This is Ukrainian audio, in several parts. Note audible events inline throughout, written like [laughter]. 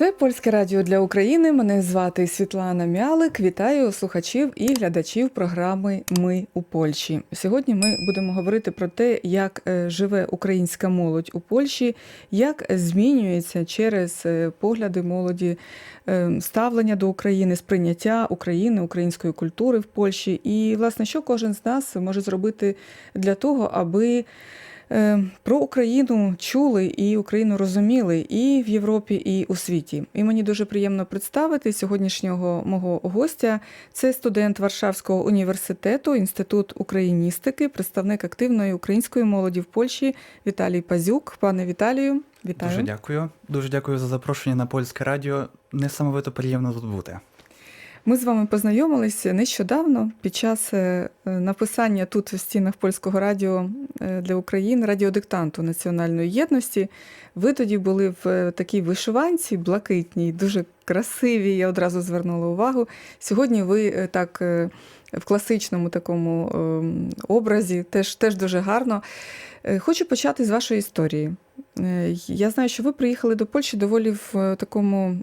Це польське радіо для України. Мене звати Світлана Мялик. Вітаю слухачів і глядачів програми Ми у Польщі. Сьогодні ми будемо говорити про те, як е, живе українська молодь у Польщі, як змінюється через е, погляди молоді е, ставлення до України, сприйняття України, української культури в Польщі, і власне, що кожен з нас може зробити для того, аби Про Україну чули і Україну розуміли і в Європі, і у світі. І мені дуже приємно представити сьогоднішнього мого гостя. Це студент Варшавського університету, інститут україністики, представник активної української молоді в Польщі Віталій Пазюк. Пане Віталію, вітаю. Дуже дякую. Дуже дякую за запрошення на польське радіо. Несамовито приємно тут бути. Ми з вами познайомилися нещодавно під час е, написання тут в стінах польського радіо е, для України радіодиктанту національної єдності. Ви тоді були в е, такій вишиванці, блакитній, дуже красивій. Я одразу звернула увагу. Сьогодні ви е, так е, в класичному такому ем, образі, теж, теж дуже гарно. Е, Хочу почати з вашої історії. Я знаю, що ви приїхали до Польщі доволі в такому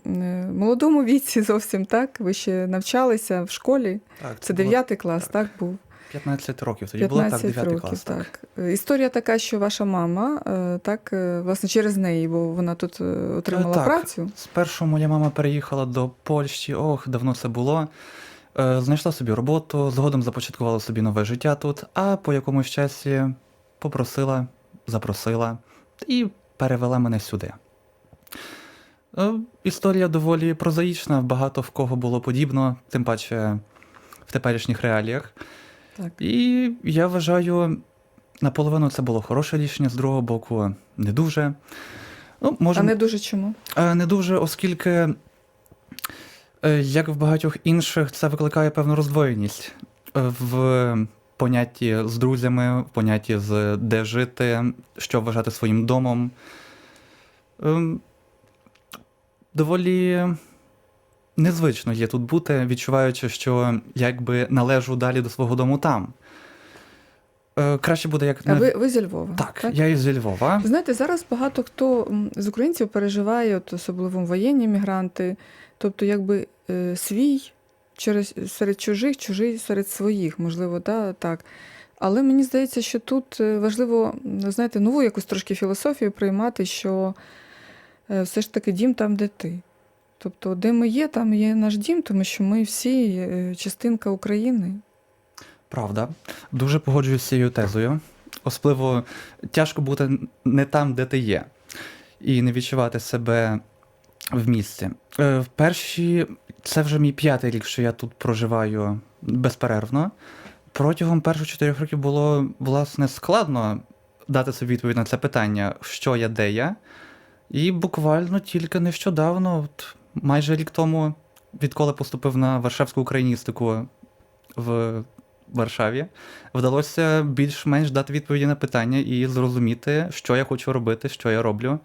молодому віці, зовсім так. Ви ще навчалися в школі. Так, Це було 9 клас, так, так. був? 15 років. Тоді було так 15 9 років, клас. Так. так. Історія така, що ваша мама, е, так, е, власне, через неї, бо вона тут е, отримала так. працю. Спершу моя мама переїхала до Польщі. Ох, давно це було. Знайшла собі роботу, згодом започаткувала собі нове життя тут, а по якомусь часі попросила, запросила і перевела мене сюди. Історія доволі прозаїчна, багато в кого було подібно, тим паче в теперішніх реаліях. Так. І я вважаю, наполовину це було хороше рішення, з другого боку, не дуже. Ну, може, А не дуже чому? Е, Не дуже, оскільки, е, як в багатьох інших, це викликає певну роздвоєність е, в понятті з друзями, в понятті з де жити, що вважати своїм домом. Ем, Доволі незвично є тут бути, відчуваючи, що якби належу далі до свого дому там. Е, Краще буде як А ви, ви зі Львова? Так, я із Львова. Знаєте, зараз багато хто з українців переживає, от, особливо воєнні мігранти, тобто якби е, свій через, серед чужих, чужий серед своїх, можливо, да, так. Але мені здається, що тут е, важливо, знаєте, нову якусь трошки філософію приймати, що все ж таки дім там, де ти. Тобто, де ми є, там є наш дім, тому що ми всі е, частинка України. Правда, дуже погоджуюсь з цією тезою. Особливо тяжко бути не там, де ти є, і не відчувати себе в місті. Е, В перші, це вже мій п'ятий рік, що я тут проживаю безперервно. Протягом перших чотирьох років було власне складно дати собі відповідь на це питання, що я, де я. І буквально тільки нещодавно, от майже рік тому, відколи поступив на Варшавську україністику в Варшаві, вдалося більш-менш дати відповіді на питання і зрозуміти, що я хочу робити, що я роблю.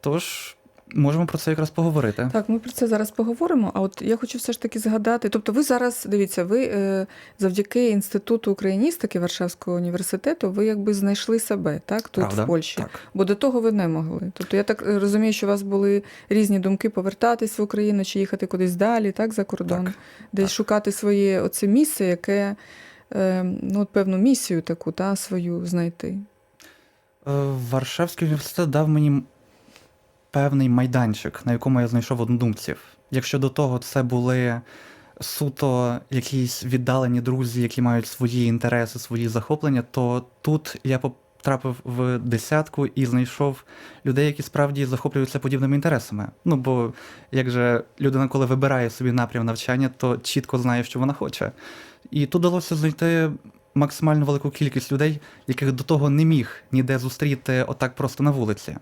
Тож можемо про це якраз поговорити. Так, ми про це зараз поговоримо. А от я хочу все ж таки згадати. Тобто, ви зараз дивіться, ви е, завдяки інституту україністики Варшавського університету, ви якби знайшли себе, так тут Правда? в Польщі. Так. Бо до того ви не могли. Тобто, я так е, розумію, що у вас були різні думки повертатись в Україну чи їхати кудись далі, так за кордон, Так, десь так. шукати своє оце місце, яке е, ну, от певну місію таку та свою знайти. Варшавський університет дав мені певний майданчик, на якому я знайшов однодумців. Якщо до того це були суто якісь віддалені друзі, які мають свої інтереси, свої захоплення, то тут я потрапив в десятку і знайшов людей, які справді захоплюються подібними інтересами. Ну бо як же людина, коли вибирає собі напрям навчання, то чітко знає, що вона хоче. І тут вдалося знайти максимально велику кількість людей, яких до того не міг ніде зустріти отак просто на вулиці.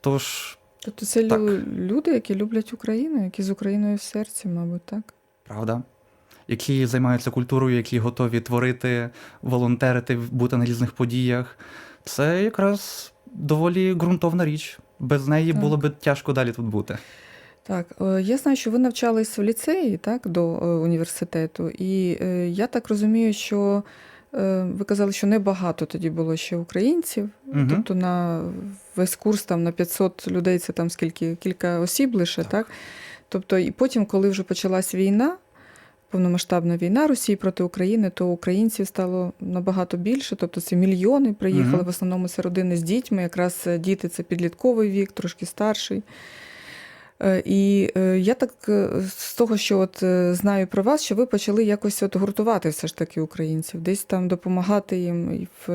Тож, Тобто це Так. люди, які люблять Україну, які з Україною в серці, мабуть, так? правда, які займаються культурою, які готові творити, волонтерити, бути на різних подіях, це якраз доволі ґрунтовна річ. Без неї Так. було би тяжко далі тут бути. Так, е, я знаю, що ви навчались в ліцеї, так, до е, університету, і е, я так розумію, що Ви казали, що небагато тоді було ще українців. Мгм. Тобто на весь курс там на 500 людей це там скільки кілька осіб лише, так. Так. Тобто, і потім, коли вже почалась війна, повномасштабна війна Росії проти України, то українців стало набагато більше. Тобто це мільйони приїхали Мгм. в основному це родини з дітьми. Якраз е, діти це підлітковий вік, трошки старший. Е, І е, я так е, з того, що от знаю про вас, що ви почали якось от гуртувати все ж таки українців, десь там допомагати їм в,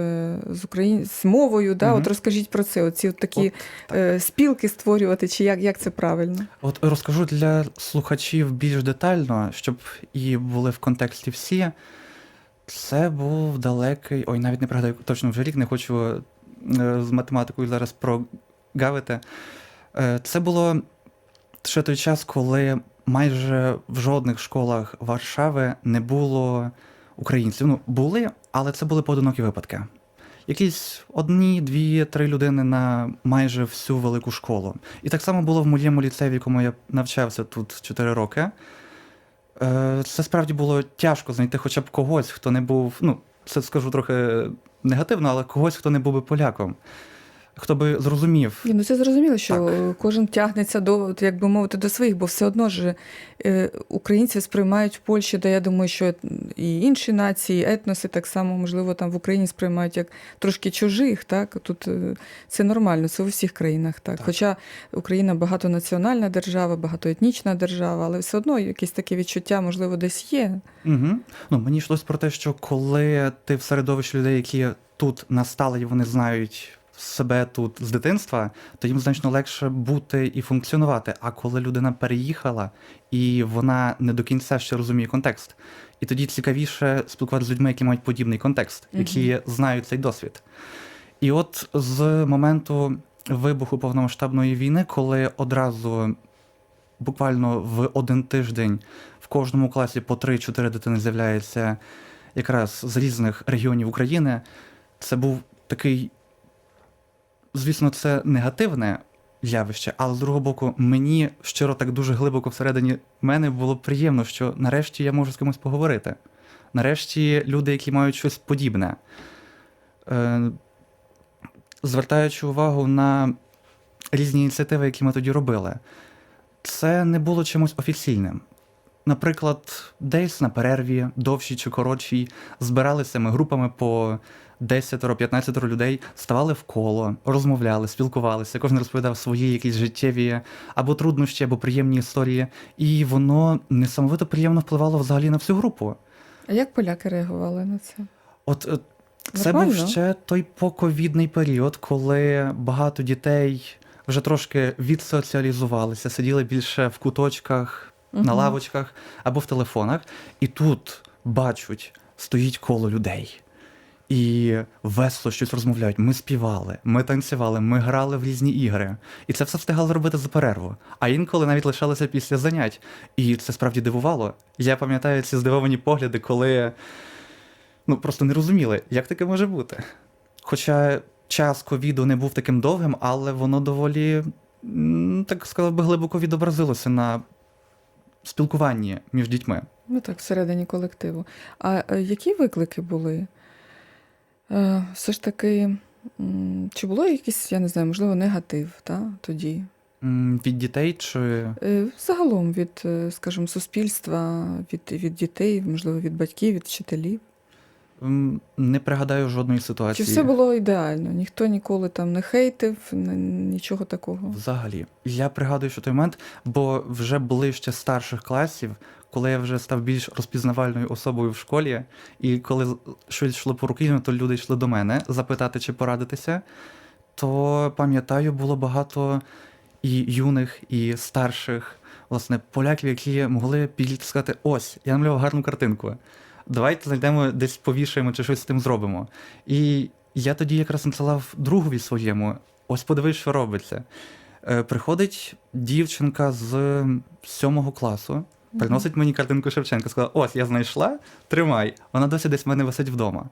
з Україн... з мовою. Да? Мгм. От розкажіть про це, оці от такі От так. спілки створювати, чи як, як це правильно? От розкажу для слухачів більш детально, щоб і були в контексті всі. Це був далекий, ой, навіть не пригадаю точно вже рік, не хочу з математикою зараз прогавити. Це було ще той час, коли майже в жодних школах Варшави не було українців. Ну, були, але це були поодинокі випадки. Якісь одні, дві, три людини на майже всю велику школу. І так само було в моєму ліцеї, в якому я навчався тут 4 роки. Е, Це справді було тяжко знайти хоча б когось, хто не був. Ну, це скажу трохи негативно, але когось, хто не був би поляком. Хто би зрозумів. Ні, ну це зрозуміло, що Так. кожен тягнеться до, як би мовити, до своїх, бо все одно ж е, українці сприймають в Польщі, де я думаю, що і інші нації, етноси так само, можливо, там в Україні сприймають як трошки чужих. Так? Тут е, це нормально, це у всіх країнах так. Так. Хоча Україна багатонаціональна держава, багатоетнічна держава, але все одно якесь таке відчуття, можливо, десь є. Угу. Ну, мені йшлось про те, що коли ти в середовищі людей, які тут настали і вони знають себе тут з дитинства, то їм значно легше бути і функціонувати. А коли людина переїхала і вона не до кінця ще розуміє контекст, і тоді цікавіше спілкуватися з людьми, які мають подібний контекст, які знають цей досвід. І от з моменту вибуху повномасштабної війни, коли одразу буквально в один тиждень в кожному класі по 3-4 дитини з'являється якраз з різних регіонів України, це був такий, звісно, це негативне явище, але з другого боку, мені щиро так дуже глибоко всередині мене було приємно, що нарешті я можу з кимось поговорити. Нарешті люди, які мають щось подібне. Е, звертаючи увагу на різні ініціативи, які ми тоді робили, це не було чимось офіційним. Наприклад, десь на перерві, довшій чи коротшій, збиралися ми групами по 10-15 людей, ставали в коло, розмовляли, спілкувалися, кожен розповідав свої якісь життєві або труднощі, або приємні історії. І воно несамовито приємно впливало взагалі на всю групу. А як поляки реагували на це? От е, це був ще той поковідний період, коли багато дітей вже трошки відсоціалізувалися, сиділи більше в куточках, на лавочках або в телефонах, і тут бачать, стоїть коло людей. І весело щось розмовляють. Ми співали, ми танцювали, ми грали в різні ігри. І це все встигали робити за перерву. А інколи навіть лишалися після занять. І це справді дивувало. Я пам'ятаю ці здивовані погляди, коли ну просто не розуміли, як таке може бути. Хоча час ковіду не був таким довгим, але воно доволі, так сказав би, глибоко відобразилося на спілкуванні між дітьми. Ну так, всередині колективу. А е, які виклики були? Е, Все ж таки, чи було якийсь, я не знаю, можливо, негатив та, тоді? Від дітей чи Е, Загалом від, е, скажімо, суспільства, від, від дітей, можливо, від батьків, від вчителів. не пригадаю жодної ситуації. Чи все було ідеально? Ніхто ніколи там не хейтив, нічого такого. Взагалі, я пригадую, що той момент, бо вже ближче старших класів, коли я вже став більш розпізнавальною особою в школі, і коли щось йшло по руки, то люди йшли до мене запитати чи порадитися, то пам'ятаю, було багато і юних, і старших, власне, поляків, які могли підійти сказати: ось, я намалював гарну картинку. Давайте знайдемо десь повішаємо чи щось з тим зробимо. І я тоді якраз надсилав другові своєму, ось подивись, що робиться. Е, Приходить дівчинка з сьомого класу, приносить мені картинку Шевченка, сказала: ось я знайшла, тримай. Вона досі десь в мене висить вдома.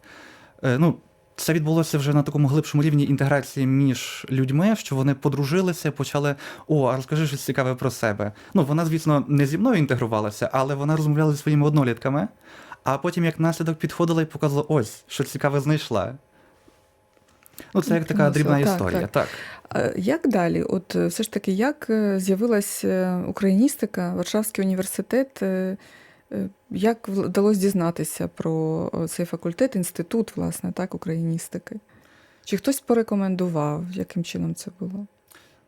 Е, Ну, це відбулося вже на такому глибшому рівні інтеграції між людьми, що вони подружилися, почали о, а розкажи щось цікаве про себе. Ну, вона, звісно, не зі мною інтегрувалася, але вона розмовляла зі своїми однолітками. а потім як наслідок підходила і показувала, ось, що цікаве знайшла. Ну, це як така дрібна Так, історія. так. Так. Як далі? От е, все ж таки, як е, з'явилась е, україністика, Варшавський університет? Як вдалося дізнатися про цей факультет, інститут, власне, так, україністики? Чи хтось порекомендував, яким чином це було?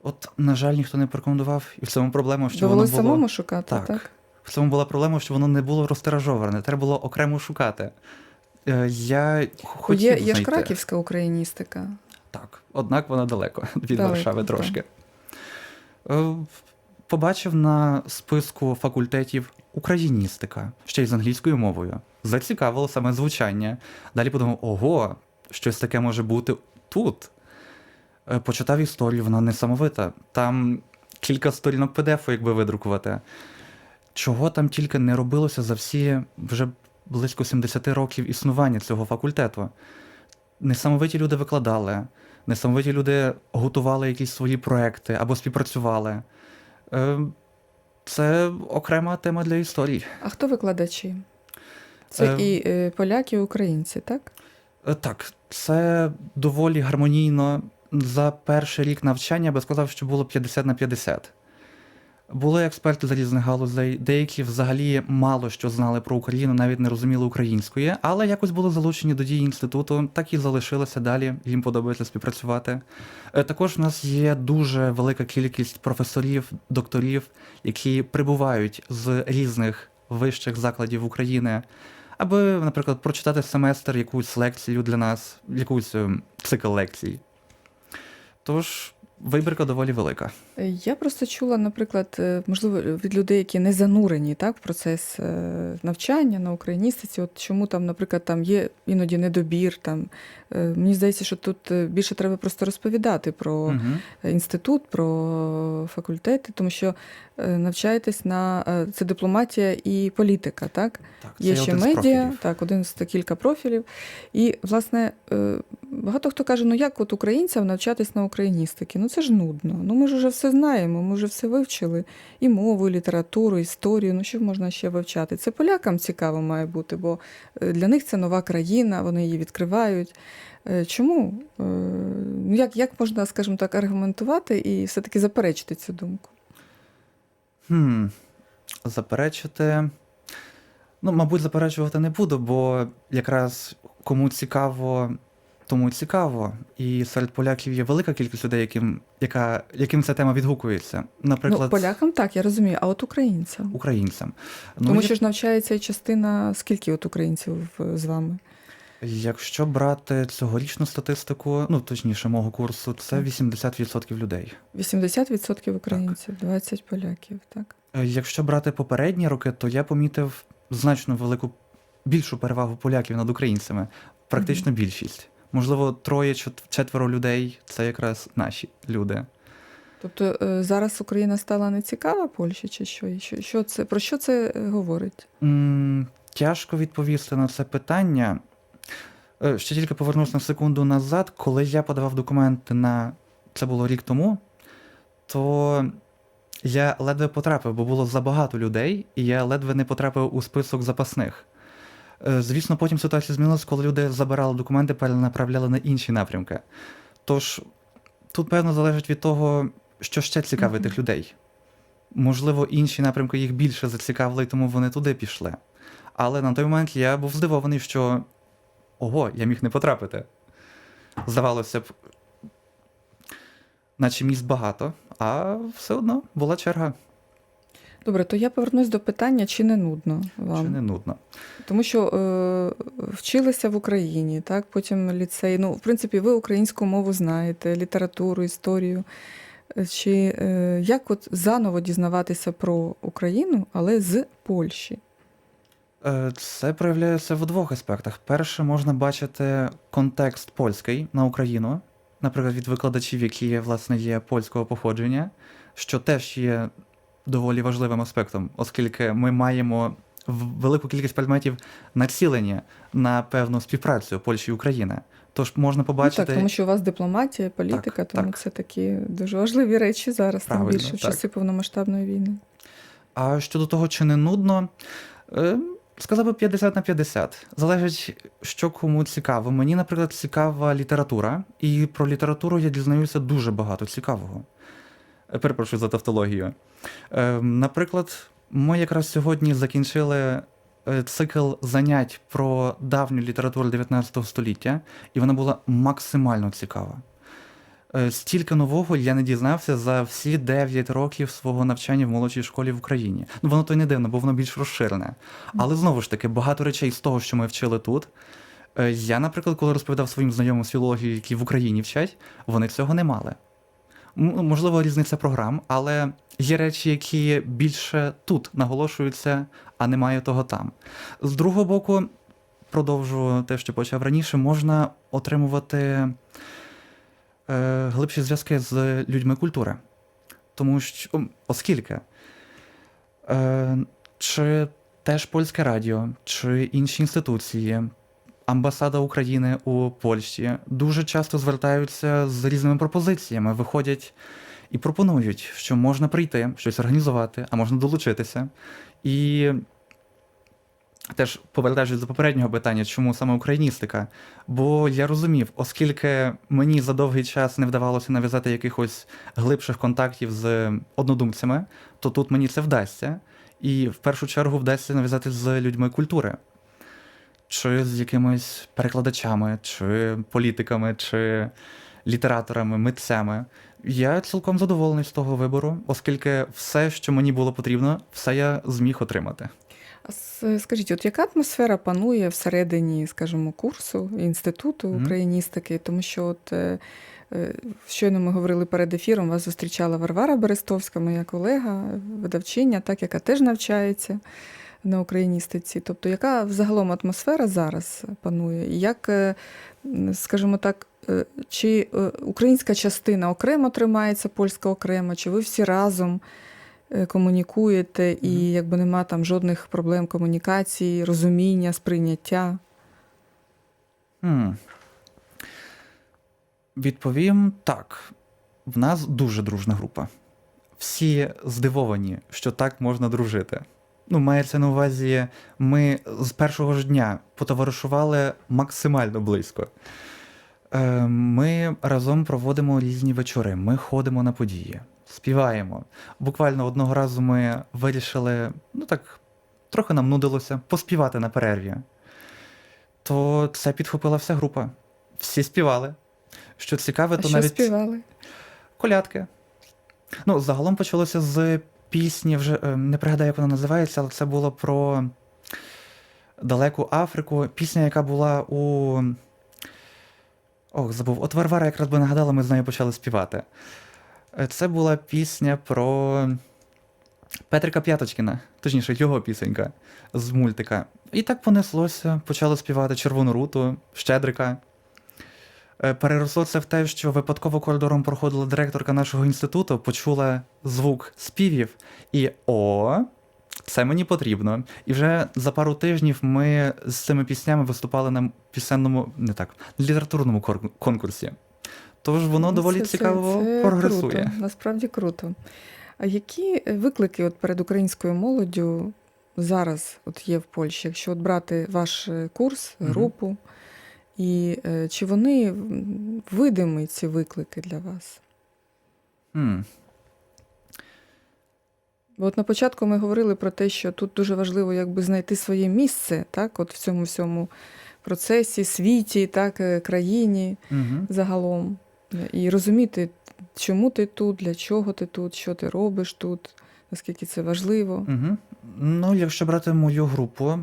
От, на жаль, ніхто не порекомендував, і в цьому проблема, що Довелося воно було. самому шукати, так? Так. В цьому була проблема, що воно не було розтиражоване, треба було окремо шукати. Е, Я хотів є, є ж знайти. краківська україністика. Так, однак вона далеко [laughs] від Далеко, Варшави трошки. Е, Побачив на списку факультетів україністика, ще й з англійською мовою. Зацікавило саме звучання. Далі подумав: ого, щось таке може бути тут. Е, Почитав історію, вона несамовита. Там кілька сторінок PDF, якби видрукувати. Чого там тільки не робилося за всі вже близько 70 років існування цього факультету. Несамовиті люди викладали, несамовиті люди готували якісь свої проекти або співпрацювали. Е, Це окрема тема для історії. А хто викладачі? Це Е, і поляки, і українці, так? Е, Так, це доволі гармонійно. За перший рік навчання я би сказав, що було 50 на 50. Були експерти з різних галузей, деякі взагалі мало що знали про Україну, навіть не розуміли української, але якось були залучені до дії інституту, так і залишилися далі. Їм подобається співпрацювати. Е, Також в нас є дуже велика кількість професорів, докторів, які прибувають з різних вищих закладів України, аби, наприклад, прочитати семестр якусь лекцію для нас, якусь ем, цикл лекцій. Тож вибірка доволі велика. Я просто чула, наприклад, е, можливо, від людей, які не занурені так, в процес е, навчання на україністиці, от чому там, наприклад, там є іноді недобір. Там, е, мені здається, що тут більше треба просто розповідати про Угу. інститут, про факультети, тому що навчаєтесь на це дипломатія і політика, так? Так, Є ще один медіа, так, один з кілька профілів. І, власне, багато хто каже: ну як от українцям навчатись на україністики? Ну це ж нудно. Ну ми ж вже все знаємо, ми вже все вивчили. І мову, і літературу, історію. Ну що можна ще вивчати? Це полякам цікаво має бути, бо е, для них це нова країна, вони її відкривають. Е, Чому? Е, Ну, як, як можна, скажімо так, аргументувати і все-таки заперечити цю думку? Хм, заперечити. Ну, мабуть, заперечувати не буду, бо якраз кому цікаво, тому цікаво. І серед поляків є велика кількість людей, яким, яка, яким ця тема відгукується. Наприклад, Ну, полякам так, я розумію, а от українцям. українцям. Ну, Тому що ж навчається і частина, скільки от українців з вами? Якщо брати цьогорічну статистику, ну точніше, мого курсу, це 80% людей. 80% українців, 20 поляків, так? Е, Якщо брати попередні роки, то я помітив значно велику більшу перевагу поляків над українцями, практично більшість. Можливо, троє четверо людей це якраз наші люди. Тобто е, зараз Україна стала нецікава Польщі, чи що? Що, що це, про що це е, говорить? М, Тяжко відповісти на це питання. Е, Ще тільки повернусь на секунду назад, коли я подавав документи на це було рік тому, то я ледве потрапив, бо було забагато людей, і я ледве не потрапив у список запасних. Е, Звісно, потім ситуація змінилась, коли люди забирали документи, перенаправляли на інші напрямки. Тож тут, певно, залежить від того, що ще цікавить Мгм. тих людей. Можливо, інші напрямки їх більше зацікавили, тому вони туди пішли. Але на той момент я був здивований, що ого, я міг не потрапити. Здавалося б, наче місць багато, а все одно була черга, Добре, то я повернусь до питання, чи не нудно вам? чи не нудно. Тому що е, вчилися в Україні, так, потім ліцей. Ну, в принципі, ви українську мову знаєте, літературу, історію. Е, Чи е, як от заново дізнаватися про Україну, але з Польщі? Е, Це проявляється в двох аспектах. Перше, можна бачити контекст польський на Україну, наприклад, від викладачів, які власне є польського походження, що теж є доволі важливим аспектом, оскільки ми маємо велику кількість предметів націлені на певну співпрацю Польщі і України. Тож можна Ну, побачити. так, тому що у вас дипломатія, політика, Так, тому так. це такі дуже важливі речі зараз, Правильно, більше в часи повномасштабної війни. А щодо того, чи не нудно, е, Сказав би 50 на 50. Залежить, що кому цікаво. Мені, наприклад, цікава література, і про літературу я дізнаюся дуже багато цікавого. Е, Перепрошую за тавтологію. Е, наприклад, ми якраз сьогодні закінчили е, цикл занять про давню літературу 19 століття, і вона була максимально цікава. Е, Стільки нового я не дізнався за всі 9 років свого навчання в молодшій школі в Україні. Ну воно то й не дивно, бо воно більш розширене. Але знову ж таки, багато речей з того, що ми вчили тут. Я, наприклад, коли розповідав своїм знайомим з філології, які в Україні вчать, вони цього не мали. Можливо, різниця програм, але є речі, які більше тут наголошуються, а немає того там. З другого боку, продовжу те, що почав раніше, можна отримувати е, глибші зв'язки з людьми культури. Тому що, оскільки е, чи теж польське радіо, чи інші інституції, амбасада України у Польщі дуже часто звертаються з різними пропозиціями, виходять і пропонують, що можна прийти, щось організувати, а можна долучитися. І теж повертаючись до попереднього питання, чому саме україністика? Бо я розумів, оскільки мені за довгий час не вдавалося нав'язати якихось глибших контактів з однодумцями, то тут мені це вдасться. І в першу чергу вдасться нав'язати з людьми культури, чи з якимись перекладачами, чи політиками, чи літераторами, митцями. Я цілком задоволений з того вибору, оскільки все, що мені було потрібно, все я зміг отримати. Скажіть, от яка атмосфера панує всередині, скажімо, курсу інституту україністики? Тому що от е, е, щойно ми говорили перед ефіром, вас зустрічала Варвара Берестовська, моя колега, видавчиня, так, яка теж навчається на україністиці. Тобто, яка взагалом атмосфера зараз панує? Як, е, скажімо так, е, чи е, українська частина окремо тримається, польська окремо, чи ви всі разом? комунікуєте, і якби нема там жодних проблем комунікації, розуміння, сприйняття. Хм. Відповім так. В нас дуже дружна група. Всі здивовані, що так можна дружити. Ну, мається на увазі, ми з першого ж дня потоваришували максимально близько. Е, Ми разом проводимо різні вечори, ми ходимо на події, співаємо. Буквально одного разу ми вирішили, ну так, трохи нам нудилося, поспівати на перерві. То це підхопила вся група. Всі співали. Що цікаве, А то що навіть співали? колядки. Ну, загалом почалося з пісні, вже е, не пригадаю, як вона називається, але це було про далеку Африку. Пісня, яка була у. Ох, забув. От Варвара якраз би нагадала, ми з нею почали співати. Е, Це була пісня про Петрика П'яточкіна, точніше, його пісенька з мультика. І так понеслося, почали співати Червону руту, Щедрика. Е, Переросло це в те, що випадково коридором проходила директорка нашого інституту, почула звук співів, і о, це мені потрібно. І вже за пару тижнів ми з цими піснями виступали на пісенному, не так, літературному конкурсі. Тож воно Ну, доволі це- це- це цікаво прогресує. Круто, насправді круто. А які виклики от перед українською молоддю зараз от є в Польщі, якщо от брати ваш е, курс, групу, і е, чи вони видимі ці виклики для вас? Хм. Бо от на початку ми говорили про те, що тут дуже важливо якби знайти своє місце, так, от в цьому всьому процесі, світі, так, е, країні Угу. загалом. І розуміти, чому ти тут, для чого ти тут, що ти робиш тут, наскільки це важливо. Угу. Ну, якщо брати мою групу,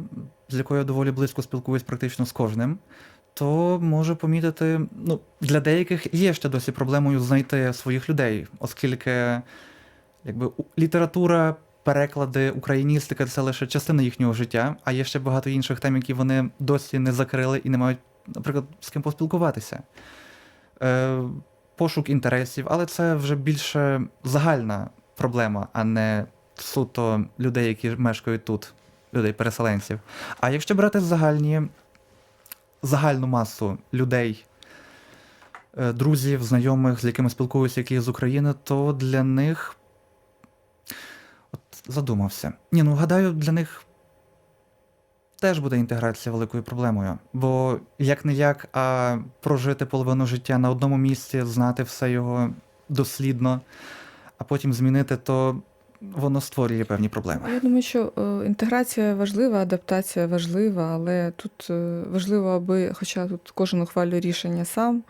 з якою я доволі близько спілкуюсь практично з кожним, то можу помітити, ну, для деяких є ще досі проблемою знайти своїх людей, оскільки якби, література, переклади, україністика це лише частина їхнього життя, а є ще багато інших тем, які вони досі не закрили і не мають, наприклад, з ким поспілкуватися. Е, пошук інтересів, але це вже більше загальна проблема, а не суто людей, які мешкають тут, людей-переселенців. А якщо брати загальні, загальну масу людей, е, друзів, знайомих, з якими спілкуюся, які з України, то для них. От задумався. Ні, ну гадаю, для них теж буде інтеграція великою проблемою. Бо як не як, а прожити половину життя на одному місці, знати все його дослідно, а потім змінити, то воно створює певні проблеми. Я думаю, що е, інтеграція важлива, адаптація важлива, але тут е, важливо, аби, хоча тут кожен ухвалює рішення сам,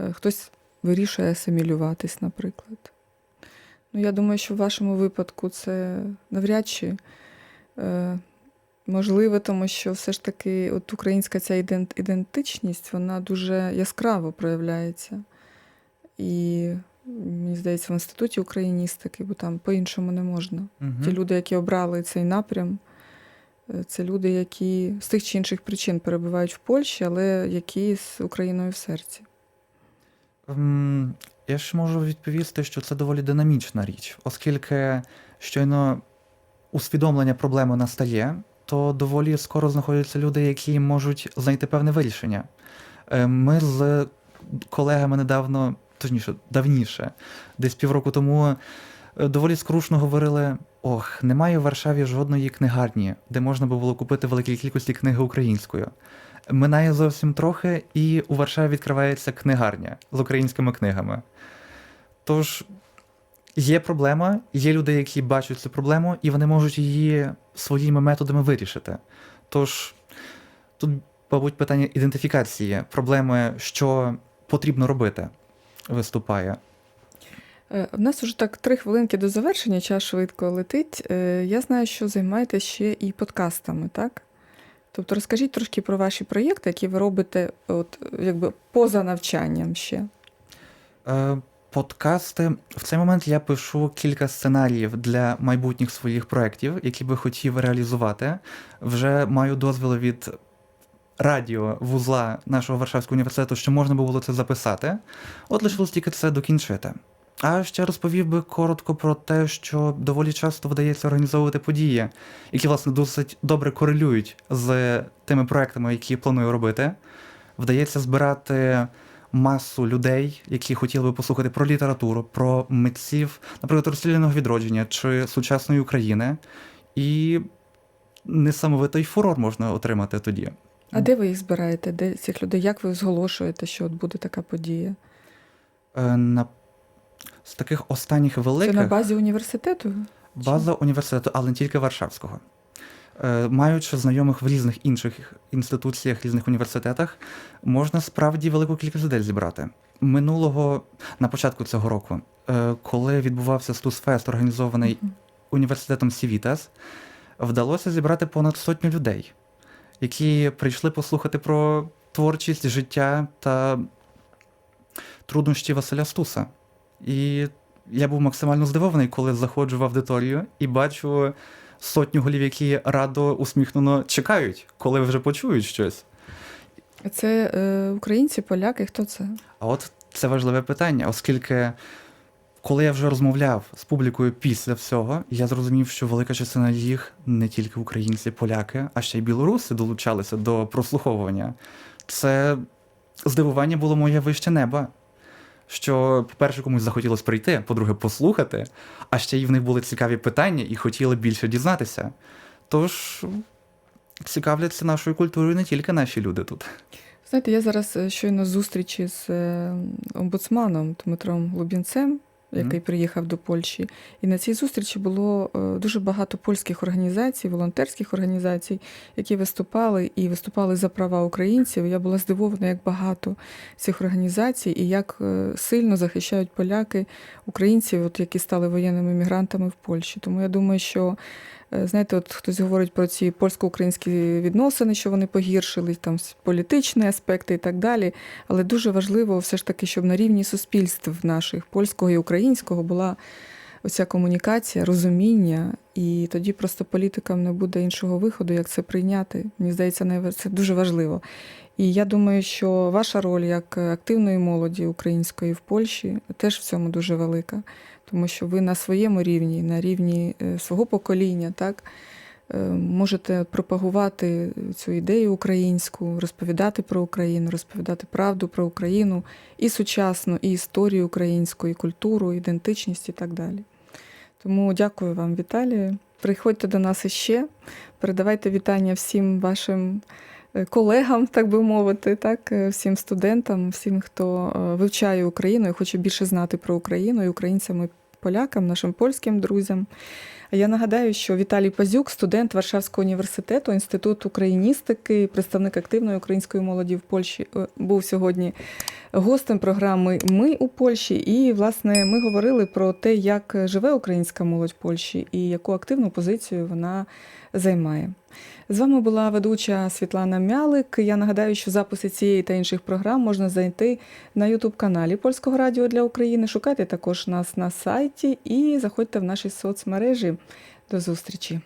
е, хтось вирішує асимілюватись, наприклад. Ну, я думаю, що в вашому випадку це навряд чи можливо, тому що все ж таки от українська ця ідент- ідентичність, вона дуже яскраво проявляється. І мені здається, в інституті україністики, бо там по-іншому не можна. Мгм. Ті люди, які обрали цей напрям, е, це люди, які з тих чи інших причин перебувають в Польщі, але які з Україною в серці. Я ж можу відповісти, що це доволі динамічна річ, оскільки щойно усвідомлення проблеми настає, то доволі скоро знаходяться люди, які можуть знайти певне вирішення. Е, Ми з колегами недавно, точніше, давніше, десь півроку тому, е, доволі скрушно говорили: ох, немає в Варшаві жодної книгарні, де можна було купити великій кількості книги українською. Минає зовсім трохи, і у Варшаві відкривається книгарня з українськими книгами. Тож є проблема, є люди, які бачать цю проблему, і вони можуть її своїми методами вирішити. Тож тут, мабуть, питання ідентифікації, проблеми, що потрібно робити, виступає. Е, У нас уже так три хвилинки до завершення, час швидко летить. Е, Я знаю, що займаєтесь ще і подкастами, так? Тобто розкажіть трошки про ваші проєкти, які ви робите от, якби, поза навчанням ще. Е, Подкасти. В цей момент я пишу кілька сценаріїв для майбутніх своїх проєктів, які би хотів реалізувати. Вже маю дозвіл від радіо вузла нашого Варшавського університету, що можна було це записати. От лишилось тільки це докінчити. А ще розповів би коротко про те, що доволі часто вдається організовувати події, які, власне, досить добре корелюють з тими проектами, які планую робити. Вдається збирати масу людей, які хотіли би послухати про літературу, про митців, наприклад, розстріляного відродження чи сучасної України. І несамовитий фурор можна отримати тоді. А де ви їх збираєте? Де цих людей? Як ви зголошуєте, що от буде така подія? Е, На... З таких останніх Це на базі університету? база університету, але не тільки Варшавського. Е, Маючи знайомих в різних інших інституціях, різних університетах, можна справді велику кількість людей зібрати. Минулого на початку цього року, е, коли відбувався Стусфест, організований Мгм. університетом Сівітас, вдалося зібрати понад сотню людей, які прийшли послухати про творчість, життя та труднощі Василя Стуса. І я був максимально здивований, коли заходжу в аудиторію і бачу сотню голів, які радо усміхнено чекають, коли вже почують щось. Це е, українці, поляки, хто це? А от це важливе питання, оскільки коли я вже розмовляв з публікою після всього, я зрозумів, що велика частина їх не тільки українці, поляки, а ще й білоруси долучалися до прослуховування. Це здивування було моє вище неба. Що, по-перше, комусь захотілося прийти, по-друге, послухати, а ще й в них були цікаві питання і хотіли більше дізнатися. Тож цікавляться нашою культурою не тільки наші люди тут. Знаєте, я зараз е, щойно зустрічі з е, омбудсманом Дмитром Лубінцем, який приїхав до Польщі. І на цій зустрічі було е, дуже багато польських організацій, волонтерських організацій, які виступали і виступали за права українців. Я була здивована, як багато цих організацій і як е, сильно захищають поляки українців, от які стали воєнними мігрантами в Польщі. Тому я думаю, що Знаєте, от хтось говорить про ці польсько-українські відносини, що вони погіршились, там політичні аспекти і так далі. Але дуже важливо все ж таки, щоб на рівні суспільств наших польського і українського була оця комунікація, розуміння, і тоді просто політикам не буде іншого виходу, як це прийняти. Мені здається, це дуже важливо. І я думаю, що ваша роль як активної молоді української в Польщі теж в цьому дуже велика тому що ви на своєму рівні, на рівні е, свого покоління, так е, можете пропагувати цю ідею українську, розповідати про Україну, розповідати правду про Україну і сучасну, і історію українську, і культуру, ідентичність і так далі. Тому дякую вам, Віталію. Приходьте до нас іще, передавайте вітання всім вашим колегам, так би мовити, так, е, всім студентам, всім, хто е, вивчає Україну і хоче більше знати про Україну, і українцям, і полякам, нашим польським друзям. Я нагадаю, що Віталій Пазюк, студент Варшавського університету, інститут україністики, представник активної української молоді в Польщі, е, був сьогодні гостем програми Ми у Польщі. І, власне, ми говорили про те, як живе українська молодь в Польщі і яку активну позицію вона займає. З вами була ведуча Світлана Мялик. Я нагадаю, що записи цієї та інших програм можна знайти на Ютуб-каналі Польського радіо для України. Шукайте також нас на сайті і заходьте в наші соцмережі. До зустрічі!